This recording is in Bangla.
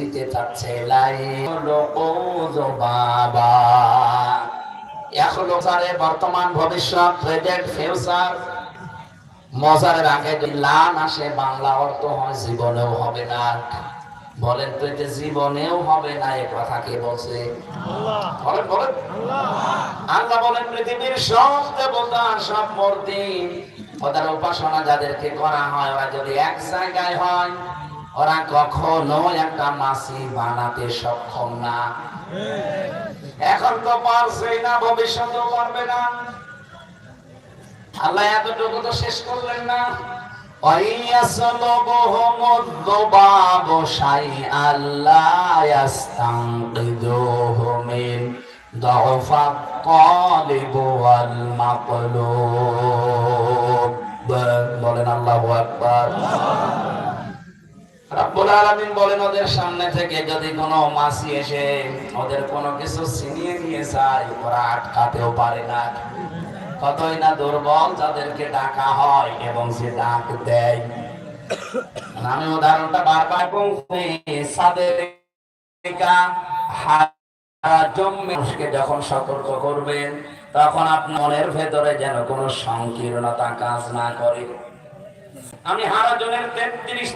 দিতে চাচ্ছে বাবা। বর্তমান ভবিষ্যৎ মজারের আগে লান আসে, বাংলা অর্থ হয় জীবনেও হবে না। বলেন তো এটা জীবনেও হবে না, এ কথা কে বলছে? আল্লাহ বলেন, পৃথিবীর সব দেবতা, সব মূর্তি, ওদের উপাসনা যাদেরকে করা হয়, ওরা যদি এক জায়গায় হয় ওরা কখনো একটা মাসি বানাতে সক্ষম না। এখন তো পারছেই না, ভবিষ্যতেও পারবে না। আল্লাহ এতটুকু তো শেষ করলেন না। বলেন আল্লাহ আকবার। রাব্বুল আলামিন বলেন, ওদের সামনে থেকে যদি কোনো মাছি এসে ওদের কোনো কিছু ছিনিয়ে নিয়ে যায়, ওরা আটকাতেও পারে না। কতই না দুর্বল যাদেরকে ডাকা হয় এবং সে ডাক দেয়। আমি উদাহরণটা বারবার বলছি মানুষকে যখন সতর্ক করবেন তখন আপনার মনের ভেতরে যেন কোনো সংকীর্ণতা কাজ না করে। আমি হারা জনের তেত্রিশ